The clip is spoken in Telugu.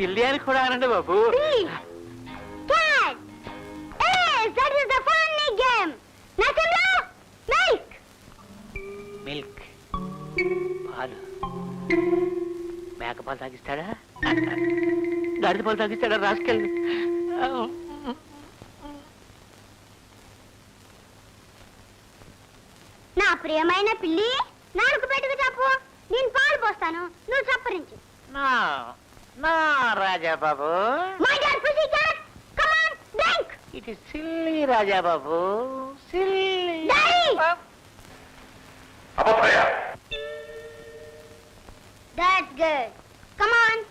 పిల్లి అని కూడా అనండి బాబు. మిల్క్ పాలు. మేక పాలు తాగిస్తాడా? గాడిద పాలు తాగిస్తాడా? రాసుకెళ్ళి. నా ప్రియమైన పిల్లి నాలుగు పెట్టుకు చెప్పు నేను పాలు పోస్తాను. నువ్వు చప్పరించు. No, Raja Babu. My dear pussycat, come on, drink. It is silly, Raja Babu. Silly. Daddy! Huh? Up, That's good. Come on.